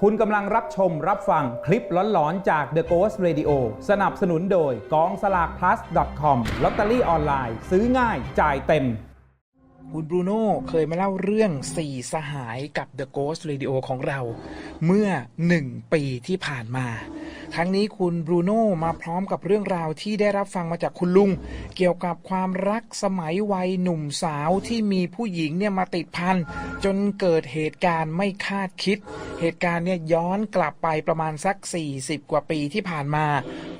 คุณกำลังรับชมรับฟังคลิปหลอนๆ จาก The Ghost Radio สนับสนุนโดยกองสลาก plus com ลอตเตอรี่ออนไลน์ซื้อง่ายจ่ายเต็ม คุณบรูโน่เคยมาเล่าเรื่องสี่สหายกับ The Ghost Radio ของเรา เมื่อหนึ่งปีที่ผ่านมา ครั้งนี้คุณบรูโน่มาพร้อมกับเรื่องราวที่ได้รับฟังมาจากคุณลุง เกี่ยวกับความรักสมัยวัยหนุ่มสาวที่มีผู้หญิงเนี่ยมาติดพันจนเกิดเหตุการณ์ไม่คาดคิด เหตุการณ์เนี่ยย้อนกลับไปประมาณสัก 40 กว่าปีที่ผ่านมา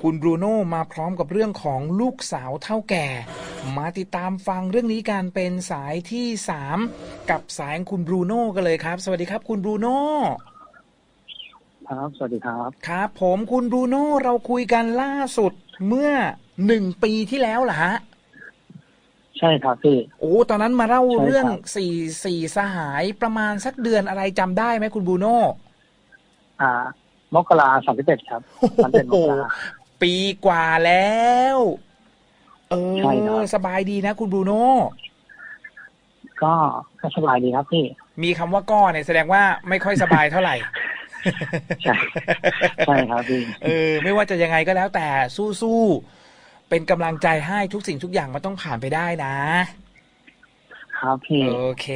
คุณบรูโน่มาพร้อมกับเรื่องของลูกสาวเท่าแก่ มาติดตามฟังเรื่องนี้การเป็นสายที่ 3 กับสายคุณบรูโน่กันเลยครับ สวัสดีครับคุณบรูโน่ ครับ สวัสดีครับ ครับ ผมคุณบรูโน่เราคุยกันล่าสุดเมื่อหนึ่งปีที่แล้วเหรอฮะ ใช่ครับพี่ โอ้ ตอนนั้นมาเล่าใช่ครับเรื่องสี่สี่สหายประมาณสักเดือนอะไรจำได้ไหมคุณบรูโน่อ่ามกราสามสิบเอ็ดครับสามสิบเอ็ดมกรา ปีกว่าแล้ว เอใช่ครัอบสบายดีนะคุณบรูโน่ ก็ก็สบายดีครับพี่ มีคำว่าก้อเนี่ยแสดงว่าไม่ค่อยสบายเท่าไหร่ ใช่ใช่ครับพี่เออ ไม่ว่าจะยังไงก็แล้วแต่สู้ๆเป็นกำลังใจให้ทุกสิ่งทุกอย่างมันต้องผ่านไปได้นะ ครับพี่โอเค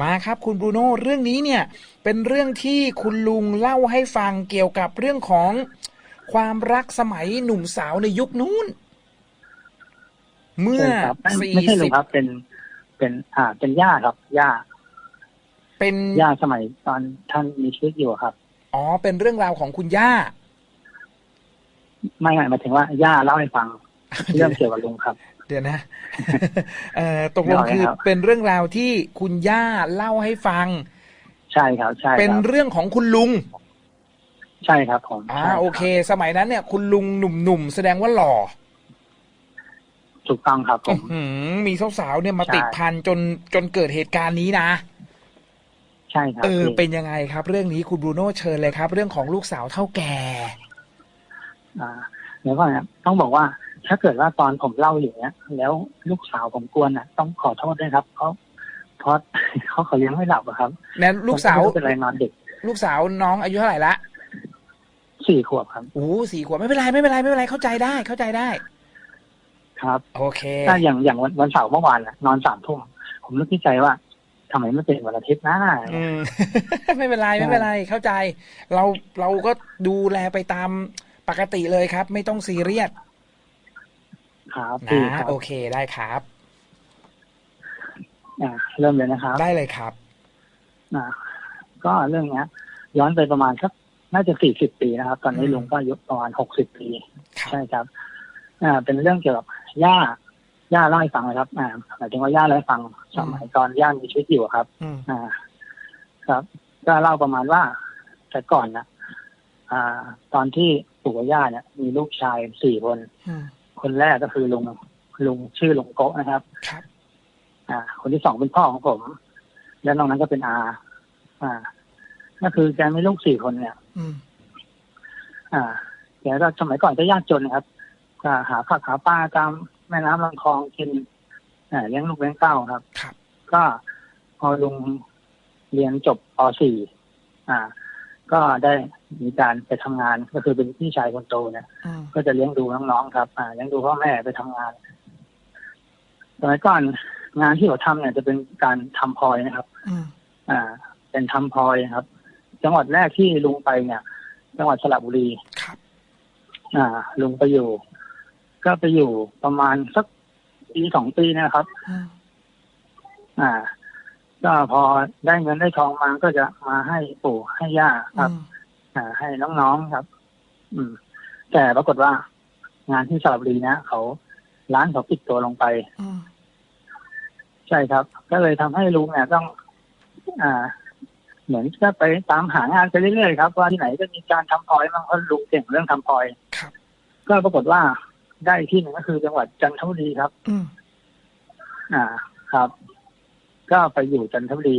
มาครับ คุณบรูโน่เรื่องนี้เนี่ย เป็นเรื่องที่คุณลุงเล่าให้ฟังเกี่ยวกับเรื่องของความรักสมัยหนุ่มสาวในยุคนู้น เมื่อใช่ครับไม่สี่ไม่ใช่ลุสิงบครับเป็นเป็นอ่าเป็นย่าครับย่า เป็นย่าสมัยตอนท่านมีชีวิตอยู่ครับ อ๋อ เป็นเรื่องราวของคุณย่า ไม่ไม่หมายถึงว่า ย่าเล่าให้ฟัง เรื่องเกี่ยวกับลุงครับ เดี๋ยวนะเอ่อตกลงคือได้ครับเป็นเรื่องราวที่คุณย่าเล่าให้ฟัง ใช่ครับ ใช่เป็นครับเรื่องของคุณลุง ใช่ครับผมอ่าใช่รับโอเค สมัยนั้นเนี่ย คุณลุงหนุ่มๆแสดงว่าหล่อถูกต้องครับผมอื้อหือมีสาวๆเนี่ยมาใช่ติดพันจนจนเกิดเหตุการณ์นี้นะใช่ครับเออพี่เป็นยังไงครับ เรื่องนี้คุณบรูโน่เชิญเลยครับ เรื่องของลูกสาวเท่าแก่อ่าเดี๋ยวก่อนนะต้องบอกว่าถ้าเกิดว่าตอนผมเล่าอยู่เนี้ย แล้วลูกสาวผมกวนอะ ต้องขอโทษด้วยครับเพราะเพราะเขาเขาเลี้ยงไม่หลับอะครับนั้นลูกสาวผมไม่เป็นไรนอนดึกลูกสาวน้องอายุเท่าไหร่ละสี่ขวบครับโอ้สี่ขวบไม่เป็นไรไม่เป็นไรไม่เป็นไรเข้าใจได้เข้าใจได้ ครับ โอเคถ้าอย่างอย่างวันวันเสาร์เมื่อวานน่ะ นอนสามทุ่มผมนึกที่ใจว่า ทำไมไม่เป็นวันอาทิตย์นะอืมไม่เป็นไรไม่เป็นไรเข้าใจ เราเราก็ดูแลไปตามปกติเลยครับ ไม่ต้องซีเรียสครับพี่นะครับโอเคได้ครับอ่าเริ่มเลยนะครับ ได้เลยครับอ่าก็เรื่องเนี้ย ย้อนไปประมาณสักน่าจะสี่สิบปีนะครับ ตอนนี้อืมลุงก็อายุประมาณหกสิบปีครับใช่ครับ อ่า เป็นเรื่องเกี่ยวกับย่า ย่าเล่าให้ฟังเลยครับ อ่าหมายถึงว่าย่าเล่าให้ฟังสมัยตอนย่ามีชีวิตอยู่ครับอืมอ่า ครับ ก็เล่าประมาณว่าแต่ก่อนนะอ่า ตอนที่ปู่กับย่าเนี่ย มีลูกชายสี่คนอืมคนแรกก็คือลุงลุงชื่อลุงโกะนะครับครับ อ่า คนที่สองเป็นพ่อของผม แล้วนอกนั้นก็เป็นอา อ่า ก็คือแกมีลูกสี่คนเนี่ยอืมอ่าแกก็สมัยก่อนก็ยากจนนะครับก็หาผักหาปลาตาม แม่น้ำลำคลองกินอ่าเลี้ยงลูกเลี้ยงเต้าครับ ครับ ก็พอลุงเรียนจบป .4 อ่า ก็ได้มีการไปทำงานก็คือเป็นพี่ชายคนโตเนี่ยอืมก็จะเลี้ยงดูน้องๆครับอ่าเลี้ยงดูพ่อแม่ไปทำงานสมัยก่อนงานที่เขาทำเนี่ยจะเป็นการทำพลอยนะครับอืมอ่า เป็นทำพลอยครับ จังหวัดแรกที่ลุงไปเนี่ย จังหวัดสระบุรีครับ อ่า ลุงไปอยู่ ก็ไปอยู่ประมาณสักปีสองปีนะครับอืมอ่า ก็พอได้เงินได้ทองมาก็จะมาให้ปู่ให้ย่าครับอืมอ่า ให้น้องๆครับ อืม แต่ปรากฏว่างานที่สระบุรีนะเขาร้านเขาปิดตัวลงไปอืมใช่ครับ ก็เลยทำให้ลุงเนี่ยต้อง อ่า เหมือนก็ไปตามหางานไปเรื่อยๆครับว่าที่ไหนจะมีการทำพลอยบ้างเพราะลุงเก่งเรื่องทำพลอยครับก็ปรากฏว่า ได้ที่หนึ่งก็คือจังหวัดจันทบุรีครับ อืมอ่า ครับ ก็ไปอยู่จันทบุรี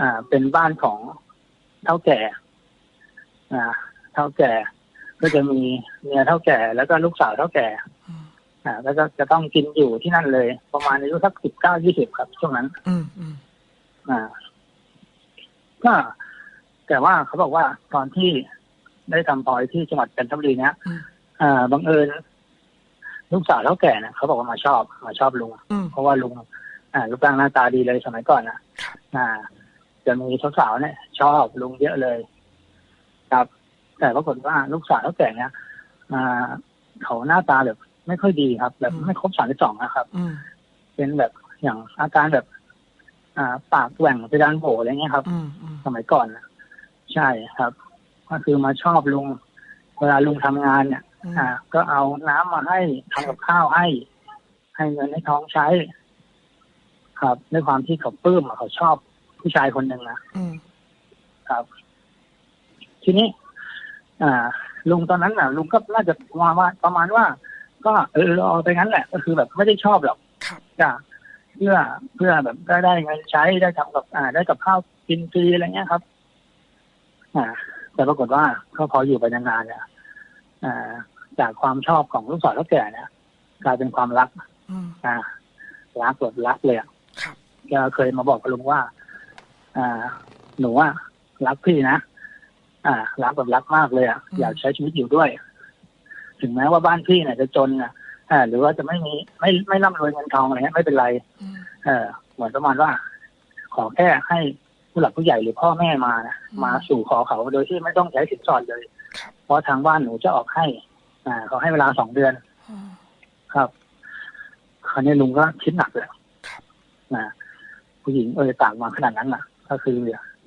อ่า เป็นบ้านของเท่าแก่ อ่า เท่าแก่ ก็จะมีเมียเท่าแก่ แล้วก็ลูกสาวเท่าแก่อืมอ่า แล้วก็จะต้องกินอยู่ที่นั่นเลย ประมาณอายุสักสิบเก้ายี่สิบครับ ช่วงนั้น อืมอืมอ่า ก็แต่ว่าเขาบอกว่าตอนที่ได้ทำพลอยที่จังหวัดจันทบุรีเนี้ยอืมอ่าบังเอิญ ลูกสาวเท่าแก่เนี่ยเขาบอกว่ามาชอบมาชอบลุงอืมเพราะว่าลุง อ่ารูปร่างหน้าตาดีเลยสมัยก่อนนะครับอ่า จะมีสาวๆเนี่ย ชอบลุงเยอะเลย ครับ แต่ปรากฏว่าลูกสาวเท่าแก่เนี่ยอ่าเขาหน้าตาแบบ ไม่ค่อยดีครับ แบบไม่ครบสามสิบสองนะครับอืมเป็นแบบอย่างอาการแบบ อ่า ปากแหว่งไปด้านโบอะไรเงี้ยครับอืมอืมสมัยก่อนนะใช่ครับ ก็คือมาชอบลุงเวลาลุงทำงานเนี่ย อืมอ่า ก็เอาน้ำมาให้ทำกับข้าวให้ ให้เงินให้ทองใช้ ครับด้วยความที่เขาปลื้มอะเขาชอบผู้ชายคนหนึ่งนะอืมครับ ทีนี้ อ่า ลุงตอนนั้นน่ะ ลุงก็น่าจะว่าว่าประมาณว่า ก็เออเอาไปงั้นแหละก็คือแบบไม่ได้ชอบหรอกครับจ้ะเพื่อเพื่อแบบได้ได้เงินใช้ได้ทำกับอ่า ได้กับข้าวกินฟรีอะไรเงี้ยครับ อ่า แต่ปรากฏว่าก็พออยู่ไปนานๆเนี่ยอ่า จากความชอบของลูกสาวเท่าแก่เนี่ยกลายเป็นความรักอืมอ่ารักแบบรักเลยอะครับแกเคยมาบอกกับลุงว่า อ่า หนูว่ารักพี่นะอ่า รักแบบรักมากเลยอะอยากใช้ชีวิตอยู่ด้วย ถึงแม้ว่าบ้านพี่เนี่ยจะจนนะอ่าหรือว่าจะไม่มีไม่ไม่ร่ำรวยเงินทองอะไรเงี้ยไม่เป็นไรอืมเออเหมือนประมาณว่า ขอแค่ให้ผู้หลักผู้ใหญ่หรือพ่อแม่มานะอืมมาสู่ขอเขาโดยที่ไม่ต้องใช้สินสอดเลยครับเพราะทางบ้านหนูจะออกให้ อ่าเขาให้เวลาสองเดือนอืมครับ คราวนี้ลุงก็คิดหนักเลยครับนะผู้หญิงเออต่างมาขนาดนั้นน่ะ ก็คือ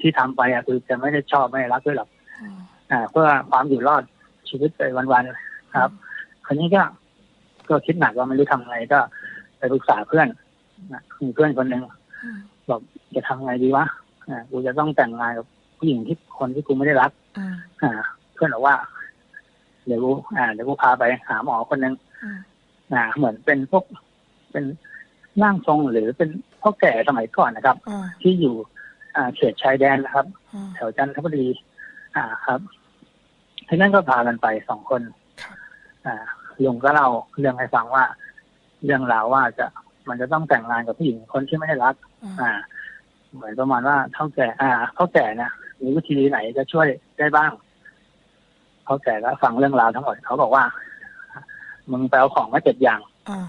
ที่ทำไปอะคือจะไม่ได้ชอบไม่ได้รักด้วยหรอกอืมอ่า เพื่อความอยู่รอดชีวิตไปวันๆครับ คราวนี้ก็ ก็คิดหนักว่าไม่รู้ทำไงก็ไปปรึกษาเพื่อนนะมีเพื่อนคนหนึ่งอืมบอกจะทำไงดีวะอ่ากูจะต้องแต่งงานกับผู้หญิงที่คนที่กูไม่ได้รักอืมอ่า เพื่อนบอกว่า เดี๋ยวกูอ่าเดี๋ยวกูพาไปหาหมอคนหนึ่งอืมอ่า เหมือนเป็นพวกเป็นร่างทรงหรือเป็นพ่อแก่สมัยก่อนนะครับอ่าที่อยู่ อ่าเขตชายแดนนะครับอ่าแถวจันทบุรี อ่าครับทีนั้นก็พากันไปสองคนครับอ่าลุงก็เล่าเรื่องให้ฟังว่า เรื่องราวว่าจะมันจะต้องแต่งงานกับผู้หญิงคนที่ไม่ได้รัก อ่าอ่าเหมือนประมาณว่าเท่าแก่ อ่าเท่าแก่นะมีวิธีไหนจะช่วยได้บ้าง เท่าแก่ก็ฟังเรื่องราวทั้งหมดเขาบอกว่า มึงไปเอาของมาเจ็ดอย่างอ่า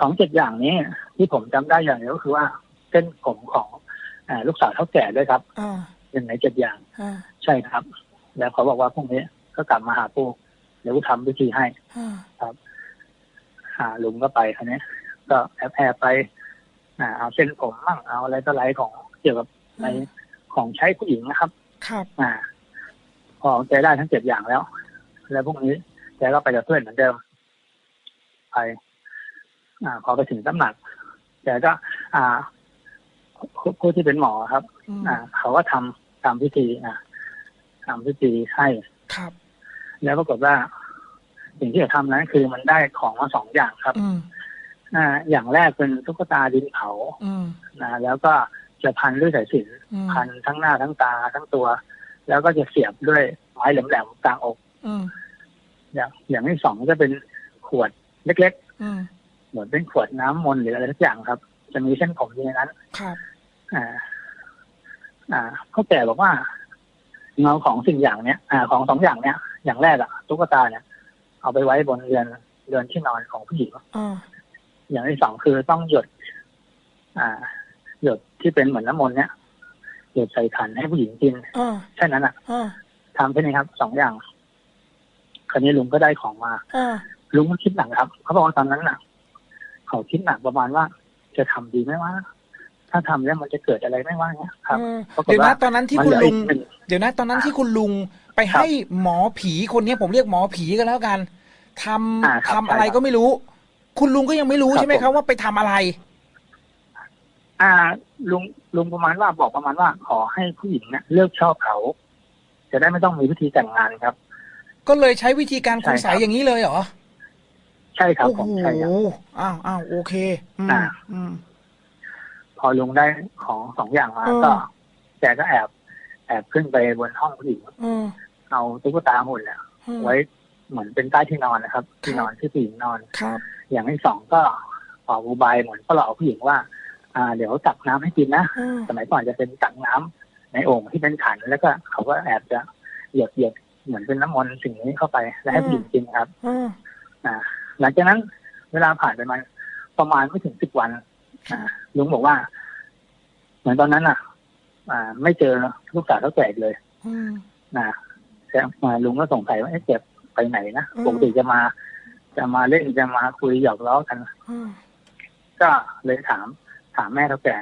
ของเจ็ดอย่างนี้ที่ผมจำได้อย่างเดียวก็คือว่าเส้นผมของอ่าลูกสาวเท่าแก่ด้วยครับอ่าหนึ่งในเจ็ดอย่างอ่าใช่ครับ แล้วเขาบอกว่าพรุ่งนี้ก็กลับมาหาปู่เดี๋ยวกูทำพิธีให้อ่าหาลุงก็ไปคันนี้ยก็แอบแอบไปอ่าเอาเส้นผมมั่งเอาอะไรต่ออะไรของเกี่ยวกับในของใช้ผู้หญิงนะครับ ครับอ่า พอแกได้ทั้งเจ็ดอย่างแล้ว แล้วพรุ่งนี้แกก็ไปกับเพื่อนเหมือนเดิม ไป อ่า พอไปถึงตำหนักแกก็ อ่าผู้ผู้ที่เป็นหมอครับอืมอ่า เขาก็ทำทำพิธี อ่าทำพิธีให้ครับ แล้วปรากฏว่า สิ่งที่เขาทำนั้นคือมันได้ของมาสองอย่างครับอืมอ่า อย่างแรกเป็นตุ๊กตาดินเผาอืมนะแล้วก็จะพันด้วยสายสิญอืมพันทั้งหน้าทั้งตาทั้งตัว แล้วก็จะเสียบด้วยไม้แหลมๆกลางอกอืมอย่างอย่างที่สองก็เป็นขวดเล็กอืมๆเหมือนเป็นขวดน้ำมนต์หรืออะไรทุกอย่างครับ จะมีเส้นผมอยู่ในนั้นครับอ่า อ่าเขาแก่บอกว่าเงาของสิ่งอย่างเนี้ย อ่า ของสองอย่างเนี้ย อย่างแรกอะตุ๊กตาเนี่ย เอาไปไว้บนเรือนเรือนที่นอนของผู้หญิงอ่าอย่างที่สองคือต้องหยด อ่า หยดที่เป็นเหมือนน้ำมนต์เนี้ย หยดใส่ขันให้ผู้หญิงกินอ่าแค่นั้นอะอ่าทำแค่นี้ครับสองอย่างคราวนี้ลุงก็ได้ของมาอ่าลุงก็คิดหนักครับ เขาบอกว่าตอนนั้นน่ะ เขาคิดหนักประมาณว่า จะทำดีไหมว่า ถ้าทำแล้วมันจะเกิดอะไรไหม่ว่าเนี้ยครับเออปรากฏเดี๋ยวนะว่าตอนนั้นที่มันคุเหณลือลุอีงกหนึ่งเดี๋ยวนะ ตอนนั้นที่คุณลุงไปให้หมอผีคนเนี้ยผมเรียกหมอผีกันแล้วกันทำอ่าครับทำอะไรใช่ครับก็ไม่รู้ คุณลุงก็ยังไม่รู้ครับใช่ไหมครับผมว่าไปทำอะไร อ่าลุงลุงประมาณว่าบอกประมาณว่าขอให้ผู้หญิงเนี่ยเลิกชอบเขา จะได้ไม่ต้องมีพิธีแต่งงานครับ ก็เลยใช้วิธีการคุณใช่สายครับอย่างนี้เลยเหรอ ใช่ครับโอ้ผโหมใช่ครับอ้าวอ้าวโอเคอืมอ่าอืมพอลุงได้ของสองอย่างมาเออก็แกก็แอบ แอบขึ้นไปบนห้องผู้หญิงอืมเอาตุ๊กตาหุ่นเนี่ยอืมไว้เหมือนเป็นใต้ที่นอนนะครับ ที่นอนที่ผู้หญิงนอนครับ อย่างที่สองก็ออกอุบายเหมือนก็หลอกผู้หญิงว่า อ่าเดี๋ยวตักน้ำให้กินนะอืมสมัยก่อนจะเป็นตักน้ำในโอ่งที่เป็นขัน แล้วก็เขาก็แอบจะเหยียบเหยียบเหมือนเป็นน้ำมนต์สิ่งนี้เข้าไป แล้วให้ผู้หญิงกินครับอืมอ่า หลังจากนั้นเวลาผ่านไปมันประมาณไม่ถึงสิบวันอ่าลุงบอกว่า เหมือนตอนนั้นอะ อ่า ไม่เจอลูกสาวเท่าแก่อีกเลยอืมนะแต่มาลุงก็สงสัยว่าเอ๊ะเจ็บไปไหนนะอืมปกติจะมา จะมาเล่นจะมาคุยหยอกล้อกันอืมก็เลยถาม ถามแม่เท่าแก่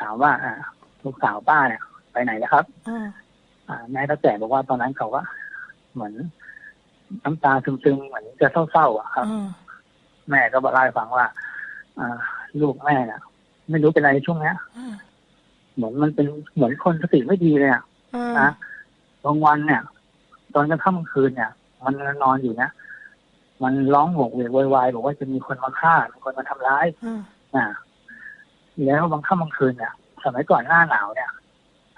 ถามว่าอ่าลูกสาวป้าเนี่ย ไปไหนแล้วครับอืมอ่าแม่เท่าแก่บอกว่าตอนนั้นเขาก็เหมือนน้ำตาซึมๆเหมือนจะเศร้าๆอะครับอืมแม่ก็บอกเล่าให้ฟังว่าอ่าลูกแม่น่ะ ไม่รู้เป็นอะไรช่วงเนี้ยอืมเหมือนมันเป็นเหมือนคนสติไม่ดีเลยอะอืมนะบางวันเนี่ย ตอนกลางค่ำกลางคืนเนี่ย มันนอนอยู่นะมันร้องโหวกเวกโวยวายบอกว่าจะมีคนมาฆ่ามีคนมาทำร้ายอืม อ่าแล้วบางค่ำบางคืนเนี่ยสมัยก่อนหน้าหนาวเนี่ย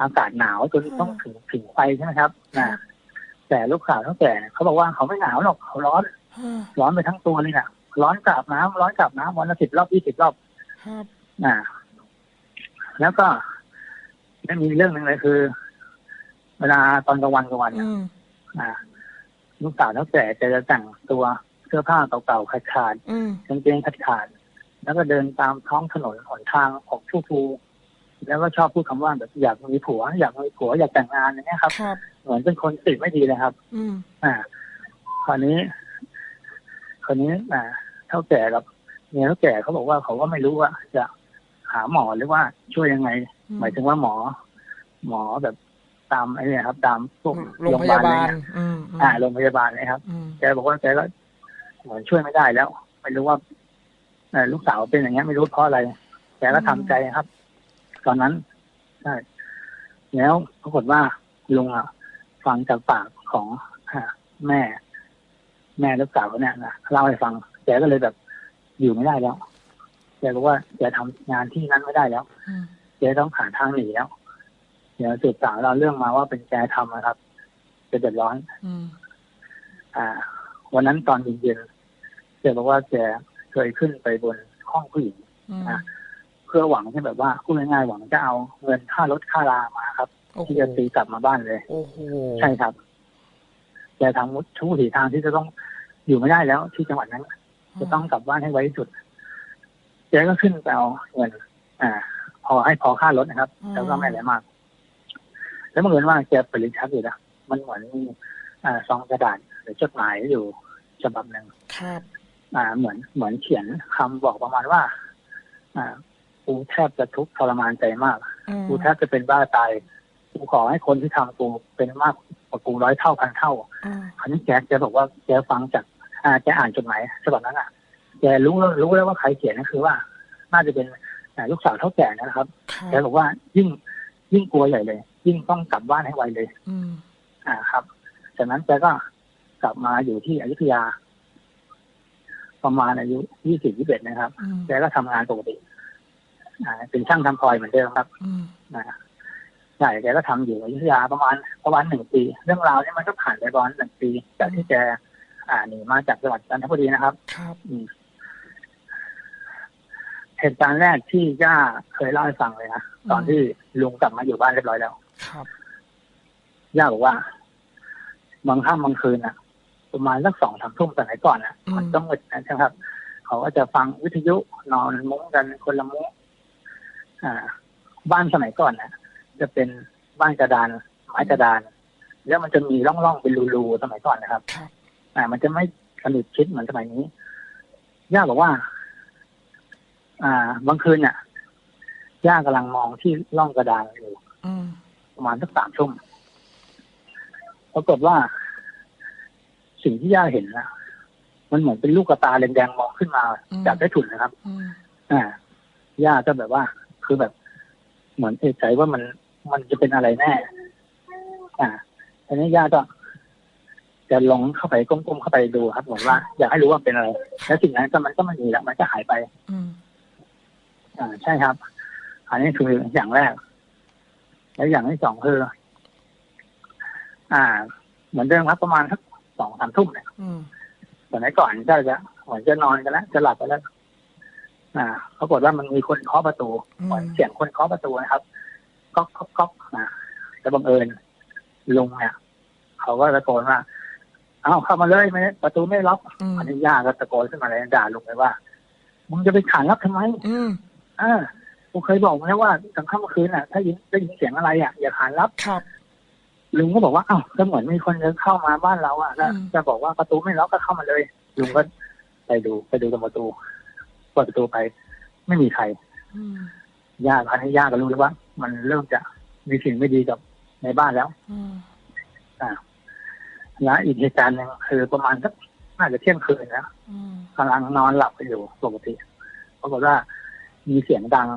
อากาศหนาวจนต้องถึงผิงไฟใช่ไหมครับนะแต่ลูกสาวเท่าแก่เนี่ยเขาบอกว่าเขาไม่หนาวหรอกเขาร้อนอืมร้อนไปทั้งตัวเลยน่ะร้อนกราบน้ำร้อนกราบน้ำวันละสิบรอบยี่สิบรอบครับอ่าแล้วก็ยังมีเรื่องหนึ่งเลยคือ เวลาตอนกลางวันกลางวันเนี่ยอืมอ่าลูกสาวเท่าแก่จะจะแต่งตัวเสื้อผ้าเก่าๆขาดขาดอืมๆกางเกงขาดขาดๆ แล้วก็เดินตามท้องถนนหนทางของผู้ฟูแล้วก็ชอบพูดคำว่าแบบอยากมีผัว อยากมีผัวอยากแต่งงานอย่างเงี้ยครับครับเหมือนเป็นคนสติไม่ดีเลยครับ อืมอ่าคราวนี้คราวนี้ อ่า เท่าแก่กับเมียเท่าแก่เขาบอกว่าเขาก็ไม่รู้ว่าจะหาหมอหรือว่าช่วยยังไง หมายถึงว่าหมอ หมอแบบตามไอ้เนี่ยครับ ตามพวกโรงพยาบาลอะไรเงี้ยอืมมอ่าโรงพยาบาลนะครับอืมแกบอกว่าแกก็เหมือนช่วยไม่ได้แล้วไม่รู้ว่าเอ่อ ลูกสาวเป็นอย่างเงี้ยไม่รู้เพราะอะไรแกก็ทำใจครับ ตอนนั้นใช่แล้วปรากฏว่าลุงอะฟังจากปากของอ่าแม่ แม่ลูกสาวเนี่ยนะเล่าให้ฟังแกก็เลยแบบอยู่ไม่ได้แล้วแกบอกว่าแกทำงานที่นั้นไม่ได้แล้วอืมแกต้องหาทางหนีแล้วเดี๋ยวสืบสาวเราเรื่องมาว่าเป็นแกทำนะครับจะเดือดร้อนอืมอ่า วันนั้นตอนเย็นๆแกบอกว่าแก เคยขึ้นไปบนห้องผู้หญิงอืมอะเพื่อหวังที่แบบว่าพูดง่ายๆหวังจะเอาเงินค่ารถค่าลามาครับโอ้โหที่จะตีกลับมาบ้านเลยโอ้โหใช่ครับแกทำทุกวิถีทางที่จะต้องอยู่ไม่ได้แล้ว ที่จังหวัดนั้น จะต้องกลับบ้านให้ไวที่สุดแกก็ขึ้นไปเอาเงิน อ่า พอให้พอค่ารถนะครับ แล้วก็ไม่อะไรมาก แล้วบังเอิญว่าแกเปิดลิ้นชักอยู่นะมันเหมือนมีอ่าซองกระดาษหรือจดหมายอยู่ฉบับหนึ่งครับ อ่าเหมือนเหมือนเขียนคำบอกประมาณว่า อ่ากูแทบจะทุกข์ทรมานใจมากอืมกูแทบจะเป็นบ้าตาย กูขอให้คนที่ทำกูเป็นมากกว่ากูร้อยเท่าพันเท่าอืมคราวนี้แกแกบอกว่าแกฟังจากอ่าแกอ่านจดหมายฉบับนั้นอะแกรู้แล้วรู้แล้วว่าใครเขียนก็คือว่า น่าจะเป็นอ่าลูกสาวเท่าแก่นะครับครัแกบบอกว่ายิ่งยิ่งกลัวใหญ่เลย ยิ่งต้องกลับบ้านให้ไวเลย อืมอ่าครับ จากนั้นแกก็กลับมาอยู่ที่อยุธยา ประมาณอายุยี่สิบยี่สิบเอ็ดนะครับอืมแกก็ทำงานปกติอ่าเป็นช่างทำพลอยเหมือนเดิมครับอืมนะใช่แกก็ทำอยู่อยุธยาประมาณประมาณหนึ่งปี เรื่องราวเนี่ยมันก็ผ่านไปประมาณหนึ่งปีจากที่แกอ่าหนีมาจากจังหวัดจันทบุรีนะครับ ครับอืมเหตุการณ์แรกที่ย่าเคยเล่าให้ฟังเลยนะตอนที่ลุงกลับมาอยู่บ้านเรียบร้อยแล้ว ครับย่าบอกว่าบางค่ำบางคืนอะ ประมาณสักสองสามทุ่มสมัยก่อนอะอืมมันต้องมืดนะใช่ไหมครับ เขาก็จะฟังวิทยุนอนมุ้งกันคนละมุ้งอ่า บ้านสมัยก่อนน่ะ จะเป็นบ้านกระดานไม้กระดาน แล้วมันจะมีร่องๆเป็นรูๆสมัยก่อนนะครับครับอ่ามันจะไม่สนิทชิดเหมือนสมัยนี้ย่าบอกว่า อ่าบางคืนเนี่ยย่ากำลังมองที่ร่องกระดานอยู่อืมประมาณสักสามทุ่มปรากฏว่า สิ่งที่ย่าเห็นนะมันเหมือนเป็นลูกกระตาแดงๆมองขึ้นมาจากใต้ถุนนะครับอืมอ่าย่าก็แบบว่า คือแบบ เหมือนเอกใจว่ามันมันจะเป็นอะไรแน่ อ่าทีนี้ย่าก็จะลงเข้าไปก้มๆเข้าไปดูครับเหมือนว่า อยากให้รู้ว่าเป็นอะไร แล้วสิ่งนั้นก็มันก็ไม่มีแล้วมันก็หายไปอืมอ่าใช่ครับ อันนี้คืออย่างแรก แล้วอย่างที่สองคืออ่า เหมือนเดิมครับประมาณสัก สองสามทุ่มเนี่ยอืมสมัยก่อนก็จะเหมือนจะนอนกันแล้วจะหลับกันแล้วอ่าปรากฏว่ามันมีคนเคาะประตูอืมเหมือนเสียงคนเคาะประตูนะครับก๊อกก๊อกก๊อกนะแต่บังเอิญลุงเนี่ยเขาก็ตะโกนว่าเอาเข้ามาเลยไม่ประตูไม่ล็อกอืมอันนี้ย่าก็ตะโกนขึ้นมาเลยด่าลุงเลยว่ามึงจะไปขานรับทำไมอืมเออกูเคยบอกมาแล้วว่าตอนค่ำเมื่อคืนน่ะ ถ้ายินได้ยินเสียงอะไรอะอย่าขานรับครับ ลุงก็บอกว่าอ้าวก็เหมือนมีคนเดินเข้ามาบ้านเราอะแล้วอืมจะบอกว่าประตูไม่ล็อกก็เข้ามาเลย ลุงก็ไปดูไปดูตรงประตูเปิดประตูไป ไม่มีใครอืมย่าอันนี้ย่าก็รู้แล้วว่า มันเริ่มจะมีสิ่งไม่ดีกับในบ้านแล้วอืมแล้วอีกเหตุการณ์หนึ่งคือประมาณสักน่าจะเที่ยงคืนนะอืมกำลังนอนหลับไปอยู่ปกติปรากฏว่ามีเสียงดัง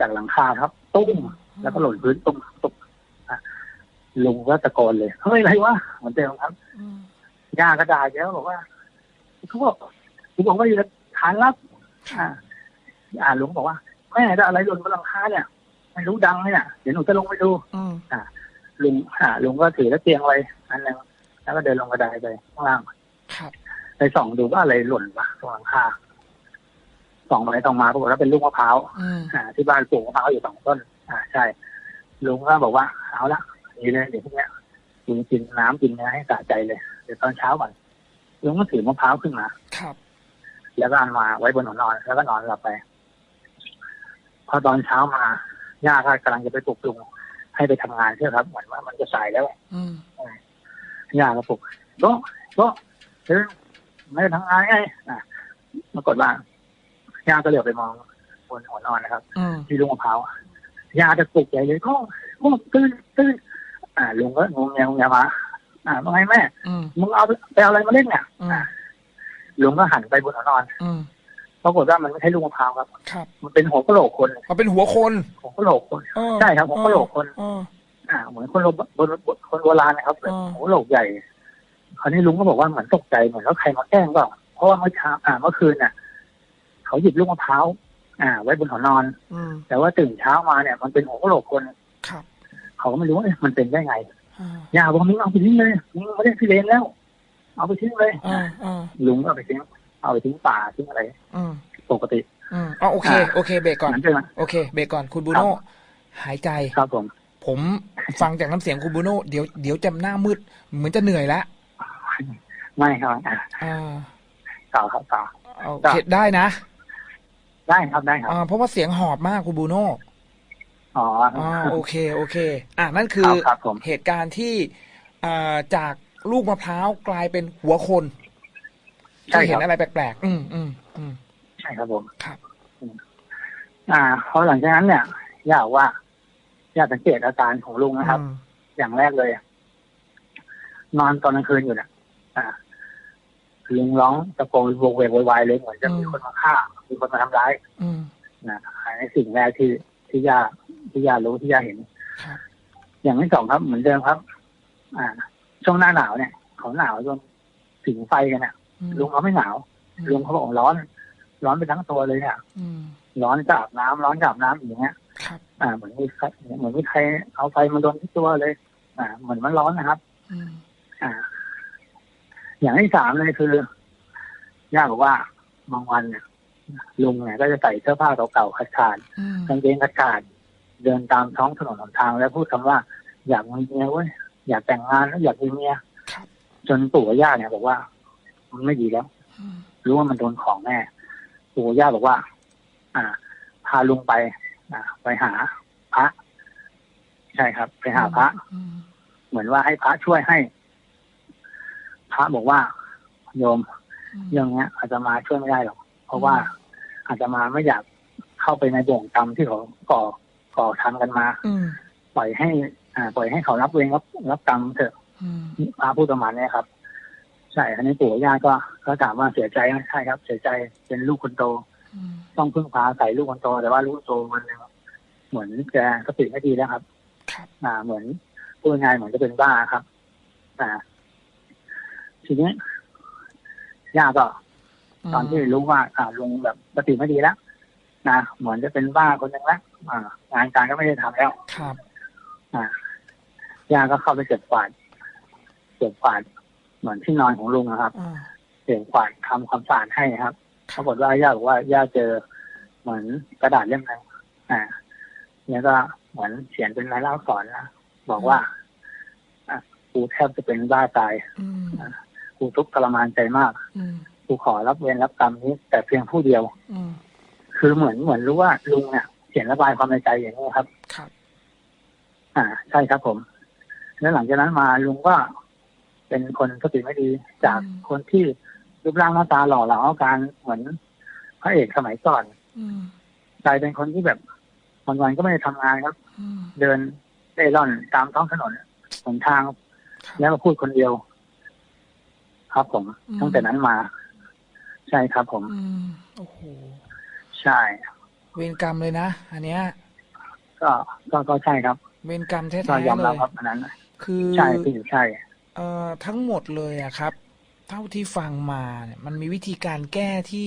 จากหลังคาครับ ตุ้มแล้วก็หล่นพื้นตุ้มตุ้มอะ ลุงก็ตะโกนเลยเฮ้ยอะไรวะเหมือนเดิมครับอืมย่าก็ด่าเยอะบอกว่าเขาบอกกูบอกว่าอยู่ฐานรับอ่าอ่าลุงบอกว่าแม่จะอะไรหล่นบนหลังคาเนี่ยไม่รู้ดังเนี่ยเดี๋ยวหนูจะลงไปดูอืมลุงอ่าลุงก็ถือแล้วเตียงไว้อันหนึงแล้วก็เดินลงกระไดไปข้างล่างครับไปส่องดูว่าอะไรหล่นวะตรงหลังคาส่องไปส่องมาปรากฏว่าเป็นลูกมะพร้าวอืมอ่าที่บ้านปลูกมะพร้าวอยู่สองต้น อ่า ใช่ ลุงก็บอกว่าเอาละ นี่เลยเดี๋ยวพวกเนี้ยลุงกินน้ำกินเนื้อให้สะใจเลย เดี๋ยวตอนเช้าก่อนลุงก็ถือมะพร้าวขึ้นมาครับ แล้วก็เอามาไว้บนหัวนอน แล้วก็นอนหลับไป พอตอนเช้ามาย่าก็กำลังจะไปปลุกลุงให้ไปทำงานใช่ไหมครับเหมือนว่ามันจะสายแล้วอืมย่าก็ปลุกโก็ก็เฮ้ยไม่ได้ทำงานไงอะปรากฏว่าย่าก็เหลือบไปมองบนหัวนอนนะครับอืมที่ลุงมะพร้าวย่าจะปลุกใหญ่เลยก็ก็ตื่นตื่น อ่าลุงก็งงแงงงแงมาอ่าว่าไงแม่อืมมึงเอาไปเอาอะไรมาเล่นเนี่ยอืมอ่าลุงก็หันไปบนหัวนอนอืมปรากฏว่ามันไม่ใช่ลูกมะพร้าวครับครับ มันเป็นหัวกะโหลกคน มันเป็นหัวคน หัวกะโหลกคนเออใช่ครับหัวกะโหลกคนเอออ่า เหมือนคนโบราณคนโบราณนะครับอ๋อหัวกะโหลกใหญ่ คราวนี้ลุงก็บอกว่าเหมือนตกใจเหมือนแล้วใครมาแกล้งก็เพราะว่าเมื่อเช้าอ่าเมื่อคืนน่ะ เขาหยิบลูกมะพร้าวอ่า ไว้บนหัวนอนอืมแต่ว่าตื่นเช้ามาเนี่ย มันเป็นหัวกะโหลกคนครับ เขาก็ไม่รู้ว่าเอ๊ะมันเป็นได้ไงอ่าอย่าบอกมึงเอาไปทิ้งเลยมึงไม่ได้พี่เลนแล้ว เอาไปทิ้งเลยอ่าอ่าลุงก็เอาไปทิ้งเอาไปทิ้งป่าทิ้งอะไรอืมปกติอืมอ๋อโอเค โอเคเบรกก่อนหลังจากนั้นโอเคเบรกก่อนคุณบูโน่หายใจครับผมผมฟังจากน้ำเสียงคุณบูโน่เดี๋ยวเดี๋ยวจะหน้ามืด เหมือนจะเหนื่อยแล้วไม่ครับอ่าอ่าต่อครับต่อเอาเข็ดได้นะ ได้ครับได้ครับอ่าเพราะว่าเสียงหอบมากคุณบูโน่ อ๋ออ่าโอเค โอเค อะนั่นคืคอรับครับผมเหตุการณ์ที่อ่าจากลูกมะพร้าวกลายเป็นหัวคนใช่ที่คเห็รันบอะไรแปลกๆ อืมอืมอืมใช่ครับผม ครับ อ่าพอหลังจากนั้นเนี่ยย่าบอกว่าย่าสังเกตอาการของลุงนะครับอืมอย่างแรกเลย นอนตอนกลางคืนอยู่เนี่ยอ่าลุงร้องตะโกนโวกเวกโวยวายเลยเหมือนจะมีคนมาฆ่า มีคนมาทำร้ายอืมนะอันนี้สิ่งแรกที่ที่ย่า ที่ย่ารู้ที่ย่าเห็นครับอย่างที่สองครับเหมือนเดิมครับ อ่า ช่วงหน้าหนาวเนี่ยเขาหนาวจนสิงไฟกันเนี่ยอืมลุงเขาไม่หนาวลุงเขาบอกร้อน ร้อนไปทั้งตัวเลยเนี่ยอืมร้อนก็อาบน้ำร้อนก็อาบน้ำอย่างเงี้ยครับอ่า เหมือนมีใครเหมือนมีใครเอาไฟมาโดนที่ตัวเลย อ่า เหมือนมันร้อนนะครับอืมอ่า อย่างที่สามเลยคือย่าบอกว่าบางวันเนี่ยลุงเนี่ยก็จะใส่เสื้อผ้าเก่าๆขาดอืมๆกางเกงขาดๆ เดินตามท้องถนนหนทาง แล้วพูดคำว่า อยากมีเมียเว้ยอยากแต่งงานแล้วอยากมีเมียครับจนปู่กับย่าเนี่ยบอกว่า มันไม่ดีแล้วอืมรู้ว่ามันโดนของแน่ปู่กับย่าบอกว่า อ่า พาลุงไป อ่า ไปหาพระ ใช่ครับ ไปหาพระอืมเหมือนว่าให้พระช่วยให้ พระบอกว่าโยมอืมเรื่องเนี้ยอาจจะมาช่วยไม่ได้หรอกเพราะว่าอาจจะมาไม่อยากเข้าไปในบ่วงกรรมที่เขาก่อ ก่อทำกันมา อืมปล่อยให้ อ่า ปล่อยให้เขารับเวรรับรับกรรมเถอะอืมพระพูดประมาณเนี้ยครับ ใช่อันนี้ปู่กับย่าก็ก็ถามว่าเสียใจไหมใช่ครับ เสียใจเป็นลูกคนโตอืมต้องพึ่งพาใส่ลูกคนโตแต่ว่าลูกคนโตมันหนึ่งเหมือนแกสติไม่ดีแล้วครับครับอ่า เหมือนพูดง่ายๆเหมือนจะเป็นบ้าครับ อ่า ทีนี้ย่าก็ตอนที่รู้ว่า อ่าลุงแบบสติไม่ดีแล้ว นะเหมือนจะเป็นบ้าคนหนึ่งแล้วอ่างานการก็ไม่ได้ทำแล้วครับอ่าย่าก็เข้าไปเก็บกวาดเก็บกวาดเหมือนที่นอนของลุงนะครับอ่าเก็บกวาดทำความสะอาดให้ครับปรากฏว่าย่าบอกว่าย่าเจอเหมือนกระดาษเล่มหนึงอ่าเนี่ยก็เหมือนเขียนเป็นลายลักษณ์อักษรนะบอกว่าอะกูแทบจะเป็นบ้าตายอืมกูทุกข์ทรมานใจมากอืมกูขอรับเวรรับกรรมนี้แต่เพียงผู้เดียวอืม คือเหมือนเหมือนรู้ว่าลุงเนี่ยเขียนระบายความในใจอย่างนี้ครับ ครับ อ่า ใช่ครับผม แล้วหลังจากนั้นมาลุงก็เป็นคนสติไม่ดีจากอืมคนที่รูปร่างหน้าตาหล่อเหลาเอาการเหมือนพระเอกสมัยก่อนอืมกลายเป็นคนที่แบบวันๆก็ไม่ได้ทำงานครับอืมเดินเร่ร่อนตามท้องถนนหนทางครับแล้วก็พูดคนเดียว ครับผมอืมตั้งแต่นั้นมา ใช่ครับผมอืมโอ้โห ใช่ เวรกรรมเลยนะอันเนี้ย ก็ก็ก็ใช่ครับเวรกรรมแท้ก็ๆยอมเลรับยครับอันนั้นคือใช่พี่ใช่เอ่อทั้งหมดเลยอะครับ เท่าที่ฟังมาเนี่ยมันมีวิธีการแก้ที่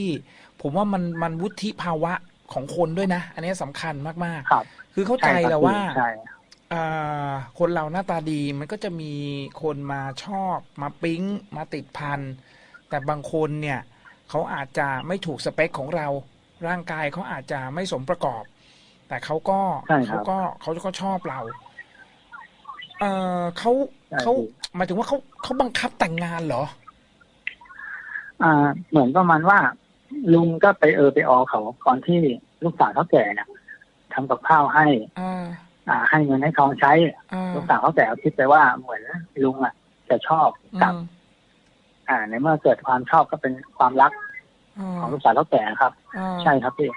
ผมว่ามันมันวุฒิภาวะของคนด้วยนะ อันนี้สำคัญมากครับๆคือเข้าใจช่ครับแหละว่าพี่ใช่เอ่อคนเราหน้าตาดีมันก็จะมีคนมาชอบมาปิ๊งมาติดพัน แต่บางคนเนี่ย เขาอาจจะไม่ถูกสเปคของเรา ร่างกายเขาอาจจะไม่สมประกอบ แต่เขาก็ใช่ครับเขาก็เขาก็ชอบเรา เออเขาใช่เขาพี่หมายถึงว่าเขาเขาบังคับแต่งงานเหรอ อ่า เหมือนประมาณว่า ลุงก็ไปเออไปออเขาก่อนที่ลูกสาวเขาแก่เนี่ยทำกับข้าวให้อ่าอ่าให้เงินให้ทองใช้อ่าลูกสาวเขาแก่คิดไปว่าเหมือนลุงอะ จะชอบกับอืมอ่า ในเมื่อเกิดความชอบก็เป็นความรักอ่า ของลูกสาวเขาแก่ครับอ่าใช่ครับพี่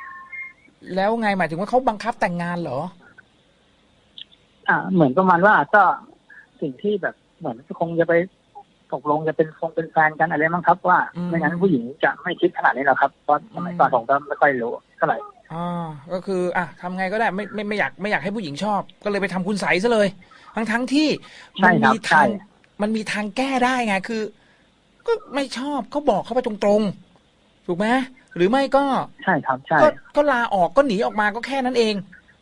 แล้วไงหมายถึงว่าเขาบังคับแต่งงานเหรอ อ่า เหมือนประมาณว่าก็สิ่งที่แบบเหมือนคงจะไปตกลงจะเป็นคงเป็นแฟนกันอะไรมั้งครับว่าอืมไม่งั้นผู้หญิงจะไม่คิดขนาดนี้หรอกครับเพราะสมัยก่อนผมก็ไม่ค่อยรู้เท่าไหร่อ่าก็คือ อะทำไงก็ได้ไม่ไม่ไม่อยากไม่อยากให้ผู้หญิงชอบ ก็เลยไปทำคุณใสซะเลย ทั้งทั้งที่มัใช่ครับมีใช่ทางมันมีทางแก้ได้ไงคือ ก็ไม่ชอบก็บอกเขาไปตรงๆ ถูกไหมหรือไม่ก็ใช่ครับใช่ก็ก็ลาออกก็หนีออกมาก็แค่นั้นเอง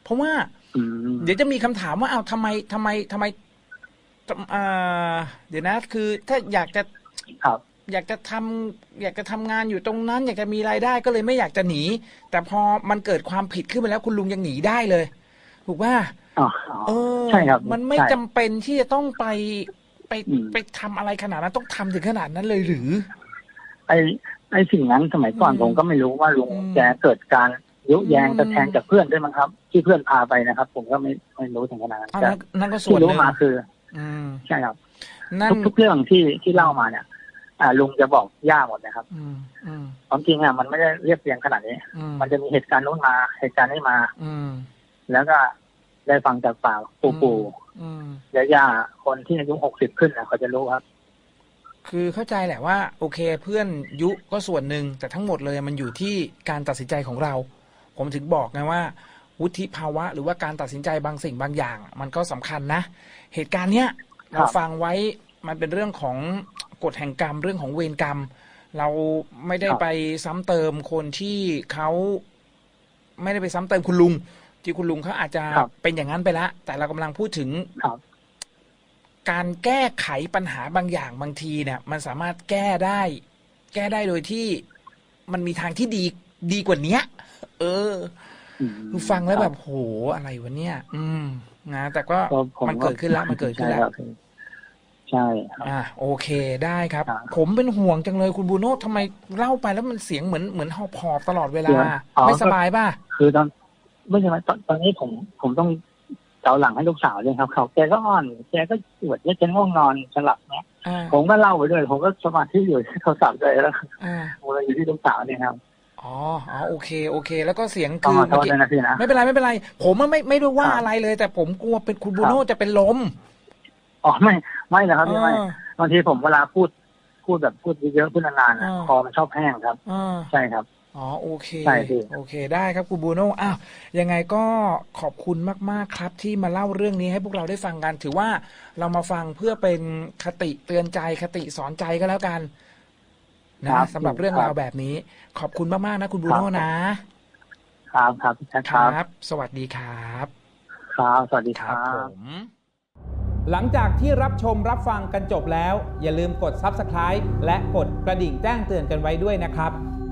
เพราะว่าอืมเดี๋ยวจะมีคำถามว่าอ้าวทำไมทำไมทำไมทำอ่าเดี๋ยวนะ คือถ้าอยากจะครับ อยากจะทำอยากจะทำงานอยู่ตรงนั้น อยากจะมีรายได้ก็เลยไม่อยากจะหนี แต่พอมันเกิดความผิดขึ้นมาแล้วคุณลุงยังหนีได้เลย ถูกป่ะอ๋ออ๋อเออใช่ครับ มันไม่ใช่จำเป็นที่จะต้องไปไปอืมไปทำอะไรขนาดนั้นต้องทำถึงขนาดนั้นเลยหรือ ไอ้ ไอ้สิ่งนั้นสมัยก่อนอืมผมก็ไม่รู้ว่าลุงอืมแกเกิดการยุแยงอืมตะแทงจากเพื่อนด้วยมั้งครับ ที่เพื่อนพาไปนะครับ ผมก็ไม่ไม่รู้ถึงขนาดนั้นอันแต่นั้นนั่นก็ส่ที่วนหรู้นึ่งมาคืออืมใช่ครับนั่นทุกทุกเรื่องที่ที่เล่ามาเนี่ยอ่าลุงจะบอกย่าหมดนะครับอืมอืมความจริงอะมันไม่ได้เรียบเรียงขนาดนี้อืมมันจะมีเหตุการณ์นู้นมาเหตุการณ์นี้มา อืมแล้วก็ได้ฟังจากปากปู่ปู่อืมย่าย่าคนที่อายุหกสิบขึ้นนะเขาจะรู้ครับ คือเข้าใจแหละว่าโอเคเพื่อนยุก็ส่วนหนึ่งแต่ทั้งหมดเลยมันอยู่ที่การตัดสินใจของเรา ผมถึงบอกไงว่า วุฒิภาวะ หรือว่าการตัดสินใจบางสิ่งบางอย่าง มันก็สำคัญนะ เหตุการณ์เนี้ยครับเราฟังไว้มันเป็นเรื่องของกฎแห่งกรรมเรื่องของเวรกรรม เราไม่ได้ไปซ้ำเติมคนที่เขาไม่ได้ไปซ้ำเติมคุณลุงที่คุณลุงเขาอาจจะครับเป็นอย่างนั้นไปแล้วแต่เรากำลังพูดถึงครับ การแก้ไขปัญหาบางอย่างบางทีเนี่ย มันสามารถแก้ได้ แก้ได้โดยที่มันมีทางที่ดีดีกว่าเนี้ย เอออืมคือฟังแล้วแบบครับโหอะไรวะเนี่ย อืมนะแต่ก็ก็ผมันเกิดขึ้นแล้วมันเกิดขึ้นแล้วใช่ครับใช่ครับอ่าโอเคได้ครับครับ ผมเป็นห่วงจังเลยคุณบูโน่ทำไมเล่าไปแล้วมันเสียงเหมือนเหมือนหอบหอบๆตลอดเวลาเดี๋ยวอ๋อไม่สบายป่ะ คือตอนไม่ใช่ไหมตอนตอนนี้ผมผมต้อง เกาหลังให้ลูกสาวเลยครับเขาแกก็อ่อนแกก็ปวดเนี่ยจะง่วงนอนจะหลับเนี่ยอ่าผมก็เล่าไปด้วย ผมก็สมาธิอยู่ที่โทรศัพท์เลยแล้วอ่าผมเลยอยู่ที่ลูกสาวเนี่ยครับอ๋ออ๋อโอเค โอเค แล้วก็เสียงต้องคือขอโทเมื่อษกี้ด้วยนะพี่นะไม่เป็นไรไม่เป็นไร ผมมันไม่ไม่ได้ว่าครับอะไรเลย แต่ผมกลัวเป็นคุณบูโน่จะเป็นลมอ๋อไม่ไม่นะครับพี่ไม่อ่าบางทีผมเวลาพูดพูดแบบพูดเยอะๆพูดนานๆอะอ่าคอมันชอบแห้งครับอ่าใช่ครับ อ๋อโอเคใช่พี่โอเคได้ครับคุณบูโน่อ้าวยังไงก็ขอบคุณมาก ๆ ครับ ที่มาเล่าเรื่องนี้ให้พวกเราได้ฟังกัน ถือว่าเรามาฟังเพื่อเป็นคติเตือนใจคติสอนใจก็แล้วกัน นะสำหรับเรื่องราวแบบนี้ ขอบคุณมาก ๆ นะ คุณบูโน่นะครับครับพี่แจ๊คคครัรับบสวัสดีครับ ครับ สวัสดีคครัรับบผมหลังจากที่รับชมรับฟังกันจบแล้ว อย่าลืมกด Subscribe และกดกระดิ่งแจ้งเตือนกันไว้ด้วยนะครับ